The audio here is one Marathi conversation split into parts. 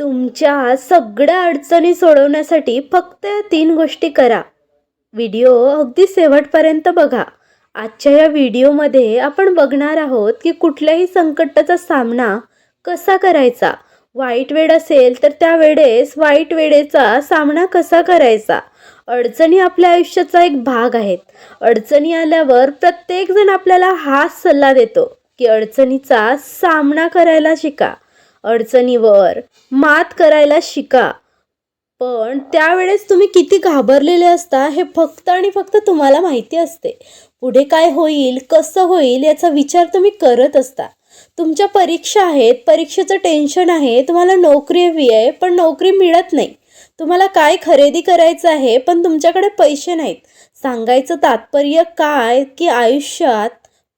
तुमच्या सगळ्या अडचणी सोडवण्यासाठी फक्त या तीन गोष्टी करा. व्हिडिओ अगदी शेवटपर्यंत बघा. आजच्या या व्हिडिओमध्ये आपण बघणार आहोत की कुठल्याही संकटाचा सामना कसा करायचा? वाईट वेळ असेल तर त्या वेळेस वाईट वेळेचा सामना कसा करायचा? अडचणी आपल्या आयुष्याचा एक भाग आहेत. अडचणी आल्यावर प्रत्येकजण आपल्याला हाच सल्ला देतो की अडचणीचा सामना करायला शिका. अडचणीवर. मात करायला शिका. पण त्यावेळेस तुम्ही किती घाबरलेले असता हे फक्त आणि फक्त तुम्हाला माहिती असते. पुढे काय होईल कसं होईल याचा विचार तुम्ही करत असता. तुमच्या परीक्षा आहेत परीक्षेचं टेन्शन आहे तुम्हाला नोकरी हवी आहे पण नोकरी मिळत नाही. तुम्हाला काय खरेदी करायचं आहे पण तुमच्याकडे पैसे नाहीत. सांगायचं तात्पर्य काय की आयुष्यात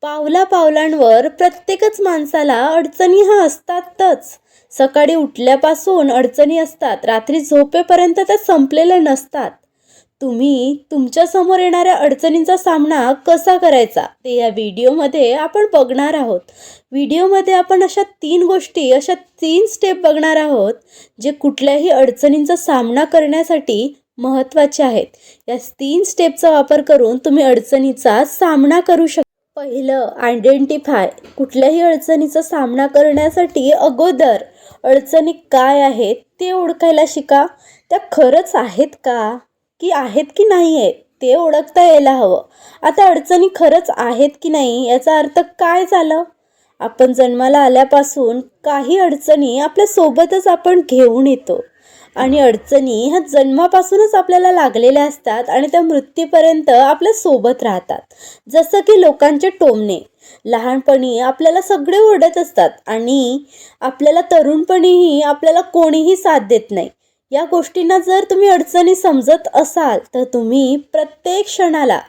पावला पावलांवर प्रत्येकच माणसाला अडचणी हा असतातच. सकाळी उठल्यापासून अडचणी असतात रात्री झोपेपर्यंत त्या संपलेल्या नसतात. तुम्ही तुमच्यासमोर येणाऱ्या अडचणींचा सामना कसा करायचा ते या व्हिडिओमध्ये आपण बघणार आहोत. व्हिडिओमध्ये आपण अशा तीन गोष्टी अशा तीन स्टेप बघणार आहोत जे कुठल्याही अडचणींचा सामना करण्यासाठी महत्त्वाचे आहेत. या तीन स्टेपचा वापर करून तुम्ही अडचणीचा सामना करू शकता. पहिलं आयडेंटिफाय कुठल्याही अडचणीचा सामना करण्यासाठी अगोदर अडचणी काय आहेत ते ओळखायला शिका. त्या खरंच आहेत का? की आहेत की नाही आहेत ते ओळखता यायला हवं. आता अडचणी खरंच आहेत की नाही याचा अर्थ काय झालं? आपण जन्माला आल्यापासून काही अडचणी आपल्या सोबतच आपण घेऊन येतो. आणि अडचणी ह्या जन्मापासूनच आपल्याला लागलेल्या असतात आणि त्या मृत्यूपर्यंत आपल्यासोबत राहतात. जसं की लोकांचे टोमणे. लहानपणी आपल्याला सगळे ओढत असतात आणि आपल्याला तरुणपणीही आपल्याला कोणीही साथ देत नाही. या गोष्टींना जर तुम्ही अडचणी समजत असाल तर तुम्ही प्रत्येक क्षणाला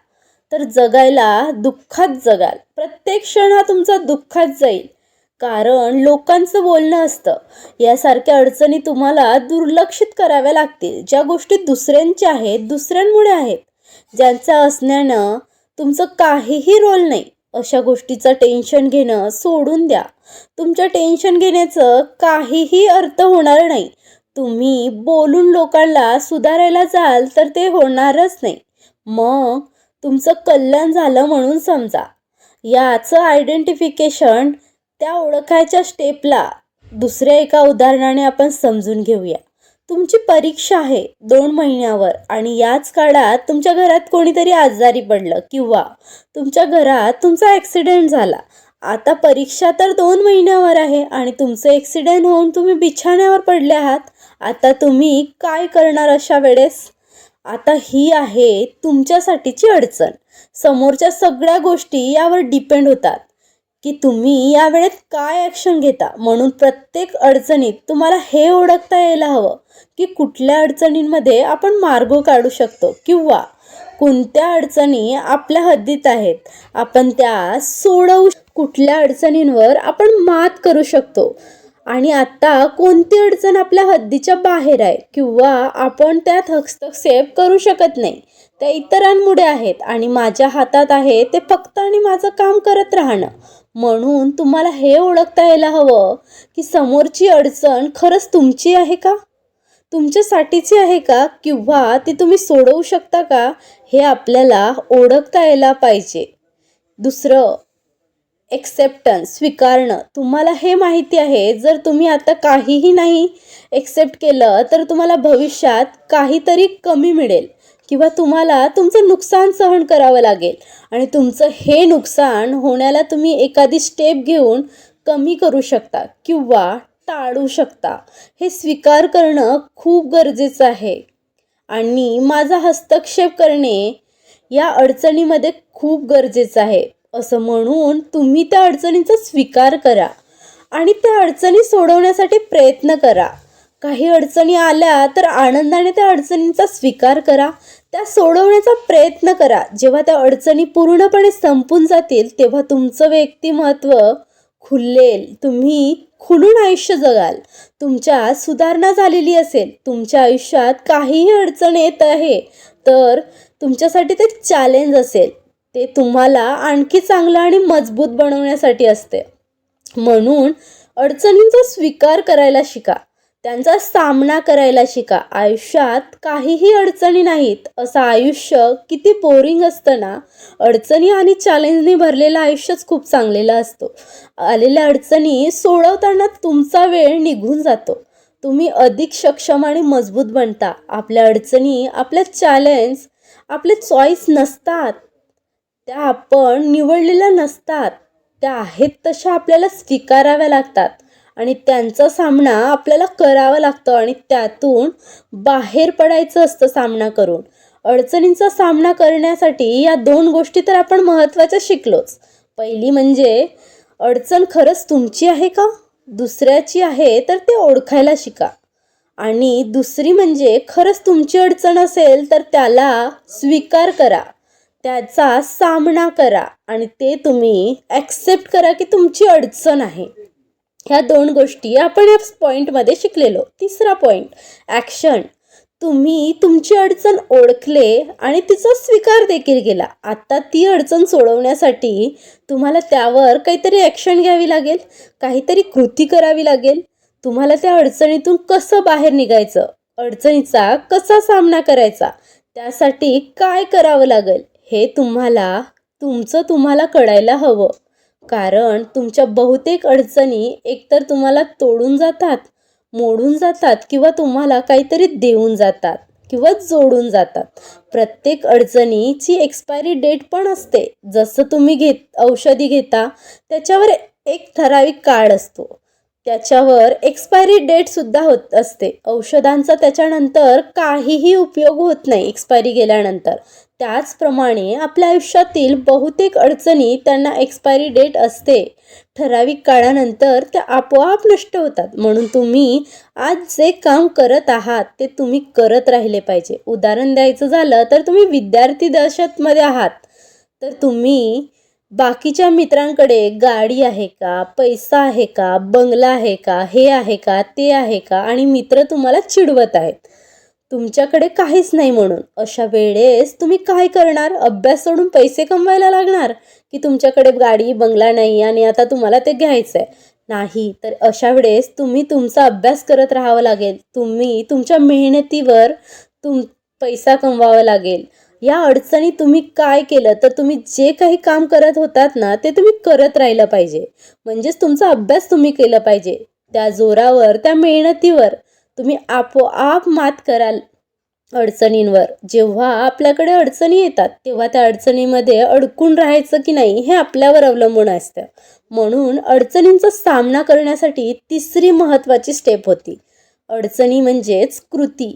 तर जगायला दुःखात जगाल. प्रत्येक क्षण हा तुमचा दुःखात जाईल. कारण लोकांचं बोलणं असतं. यासारख्या अडचणी तुम्हाला दुर्लक्षित कराव्या लागतील. ज्या गोष्टी दुसऱ्यांच्या आहेत दुसऱ्यांमुळे आहेत. ज्यांच्या असण्यानं तुमचं काहीही रोल नाही. अशा गोष्टीचं टेन्शन घेणं सोडून द्या. तुमच्या टेन्शन घेण्याचं काहीही अर्थ होणार नाही. तुम्ही बोलून लोकांना सुधारायला जाल तर ते होणारच नाही. मग तुमचं कल्याण झालं म्हणून समजा. याचं आयडेंटिफिकेशन त्या ओळखायच्या स्टेपला दुसऱ्या एका उदाहरणाने आपण समजून घेऊया. तुमची परीक्षा आहे दोन महिन्यावर आणि याच काळात तुमच्या घरात कोणीतरी आजारी पडलं किंवा तुमच्या घरात तुमचा ॲक्सिडेंट झाला. आता परीक्षा तर दोन महिन्यावर आहे आणि तुमचं ॲक्सिडेंट होऊन तुम्ही बिछाण्यावर पडले आहात. आता तुम्ही काय करणार अशा वेळेस? आता ही आहे तुमच्यासाठीची अडचण. समोरच्या सगळ्या गोष्टी यावर डिपेंड होतात. की तुम्ही या वेळेत काय ॲक्शन घेता? म्हणून प्रत्येक अडचणीत तुम्हाला हे ओळखता यायला हवं की कुठल्या अडचणींमध्ये आपण मार्ग काढू शकतो किंवा कोणत्या अडचणी आपल्या हद्दीत आहेत. आपण त्या सोडवू कुठल्या अडचणींवर आपण मात करू शकतो. आणि आता कोणती अडचण आपल्या हद्दीच्या बाहेर आहे किंवा आपण त्यात हस्तक्षेप करू शकत नाही. त्या इतरांमुळे आहेत आणि माझ्या हातात आहे ते फक्त आणि माझं काम करत राहणं. म्हणून तुम्हाला हे ओळखता यायला हवं की समोरची अडचण खरंच तुमची आहे का? तुमच्यासाठीची आहे का? किंवा ती तुम्ही सोडवू शकता का? हे आपल्याला ओळखता यायला पाहिजे. दुसरं एक्सेप्टन्स स्वीकारणं. तुम्हाला हे माहिती आहे जर तुम्ही आता काहीही नाही एक्सेप्ट केलं तर तुम्हाला भविष्यात काहीतरी कमी मिळेल. किंवा तुम्हाला तुमचं नुकसान सहन करावं लागेल. आणि तुमचं हे नुकसान होण्याला तुम्ही एखादी स्टेप घेऊन कमी करू शकता किंवा टाळू शकता. हे स्वीकार करणं खूप गरजेचं आहे. आणि माझा हस्तक्षेप करणे या अडचणीमध्ये खूप गरजेचं आहे. असं म्हणून तुम्ही त्या अडचणींचा स्वीकार करा. आणि त्या अडचणी सोडवण्यासाठी प्रयत्न करा. काही अडचणी आल्या तर आनंदाने त्या अडचणींचा स्वीकार करा. त्या सोडवण्याचा प्रयत्न करा. जेव्हा त्या अडचणी पूर्णपणे संपून जातील तेव्हा तुमचं व्यक्तिमत्व खुललेल तुम्ही खुलून आयुष्य जगाल. तुमच्या सुधारणा झालेली असेल. तुमच्या आयुष्यात काहीही अडचण येत आहे तर तुमच्यासाठी ते चॅलेंज असेल. ते तुम्हाला आणखी चांगलं आणि मजबूत बनवण्यासाठी असते. म्हणून अडचणींचा स्वीकार करायला शिका. त्यांचा सामना करायला शिका. आयुष्यात काहीही अडचणी नाहीत. असं आयुष्य किती बोरिंग असतं ना? अडचणी आणि चॅलेंजने भरलेलं आयुष्यच खूप चांगलेलं असतो. आलेल्या अडचणी सोडवताना तुमचा वेळ निघून जातो. तुम्ही अधिक सक्षम आणि मजबूत बनता. आपल्या अडचणी आपल्या चॅलेंज आपले चॉईस नसतात. त्या आपण निवडलेल्या नसतात. त्या आहेत तशा आपल्याला स्वीकाराव्या लागतात. आणि त्यांचा सामना आपल्याला करावा लागतो आणि त्यातून बाहेर पडायचं असतं सामना करून. अडचणींचा सामना करण्यासाठी या दोन गोष्टी तर आपण महत्त्वाच्या शिकलोच. पहिली म्हणजे अडचण खरंच तुमची आहे का? दुसऱ्याची आहे तर ते ओळखायला शिका. आणि दुसरी म्हणजे खरंच तुमची अडचण असेल तर त्याला स्वीकार करा. त्याचा सामना करा आणि ते तुम्ही ॲक्सेप्ट करा की तुमची अडचण आहे. ह्या दोन गोष्टी आपण या पॉईंटमध्ये शिकलेलो. तिसरा पॉईंट ॲक्शन तुम्ही तुमची अडचण ओळखले आणि तिचा स्वीकार देखील केला. आत्ता ती अडचण सोडवण्यासाठी तुम्हाला त्यावर काहीतरी ॲक्शन घ्यावी लागेल काहीतरी कृती करावी लागेल. तुम्हाला त्या अडचणीतून कसं बाहेर निघायचं? अडचणीचा कसा सामना करायचा? त्यासाठी काय करावं लागेल? हे तुम्हाला तुमचं तुम्हाला कळायला हवं. कारण तुमच्या बहुतेक अडचणी एकतर तुम्हाला तोडून जातात मोडून जातात किंवा तुम्हाला काहीतरी देऊन जातात किंवा जोडून जातात. प्रत्येक अडचणीची एक्सपायरी डेट पण असते. जसं तुम्ही घेत औषधी घेता त्याच्यावर एक ठराविक काळ असतो. त्याच्यावर एक्सपायरी डेटसुद्धा होत असते. औषधांचा त्याच्यानंतर काहीही उपयोग होत नाही एक्सपायरी गेल्यानंतर. त्याचप्रमाणे आपल्या आयुष्यातील बहुतेक अडचणी त्यांना एक्सपायरी डेट असते. ठराविक काळानंतर त्या आपोआप नष्ट होतात. म्हणून तुम्ही आज जे काम करत आहात ते तुम्ही करत राहिले पाहिजे. उदाहरण द्यायचं झालं तर तुम्ही विद्यार्थी दशेमध्ये आहात. तर तुम्ही बाकीच्या मित्रांकडे गाडी आहे का पैसा आहे का बंगला आहे का हे आहे का ते आहे का आणि मित्र तुम्हाला चिडवत आहेत. तुमच्याकडे काहीच नाही म्हणून. अशा वेळेस तुम्ही काय करणार? अभ्यास सोडून पैसे कमवायला लागणार? की तुमच्याकडे गाडी बंगला नाही आणि आता तुम्हाला ते घ्यायचं आहे नाही तर अशा वेळेस तुम्ही तुमचा अभ्यास करत राहावं लागेल. तुम्ही तुमच्या मेहनतीवर तुम पैसा कमवावा लागेल. या अडचणी तुम्ही काय केलं? तर तुम्ही जे काही काम करत होतात ना ते तुम्ही करत राहिलं पाहिजे. म्हणजेच तुमचा अभ्यास तुम्ही केलं पाहिजे. त्या जोरावर त्या मेहनतीवर. तुम्ही आपोआप मात कराल अडचणींवर. जेव्हा आपल्याकडे अडचणी येतात तेव्हा त्या अडचणीमध्ये अडकून राहायचं की नाही हे आपल्यावर अवलंबून असतं. म्हणून अडचणींचा सामना करण्यासाठी तिसरी महत्त्वाची स्टेप होती. अडचणी म्हणजेच कृती.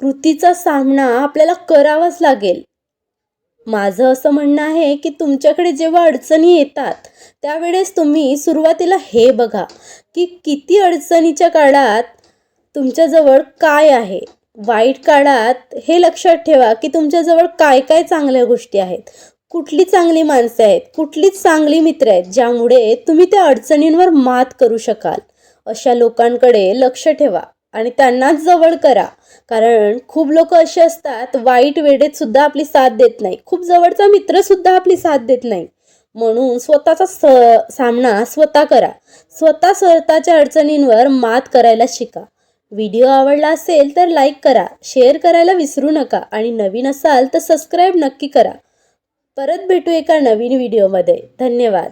कृतीचा सामना आपल्याला करावाच लागेल. माझं असं म्हणणं आहे की तुमच्याकडे जेव्हा अडचणी येतात त्यावेळेस तुम्ही सुरुवातीला हे बघा की किती अडचणीच्या काळात तुमच्याजवळ काय आहे? वाईट काळात हे लक्षात ठेवा की तुमच्याजवळ काय काय चांगल्या गोष्टी आहेत. कुठली चांगली माणसं आहेत? कुठलीच चांगली मित्र आहेत ज्यामुळे तुम्ही त्या अडचणींवर मात करू शकाल? अशा लोकांकडे लक्ष ठेवा आणि त्यांनाच जवळ करा. कारण खूप लोक असे असतात वाईट वेळेत सुद्धा आपली साथ देत नाही. खूप जवळचा मित्र सुद्धा आपली साथ देत नाही. म्हणून स्वतःचा स सामना स्वतः करा. स्वतः स्वतःच्या अडचणींवर मात करायला शिका. व्हिडिओ आवडला असेल तर लाईक करा शेअर करायला विसरू नका आणि नवीन असाल तर सबस्क्राईब नक्की करा. परत भेटू एका नवीन व्हिडिओमध्ये. धन्यवाद.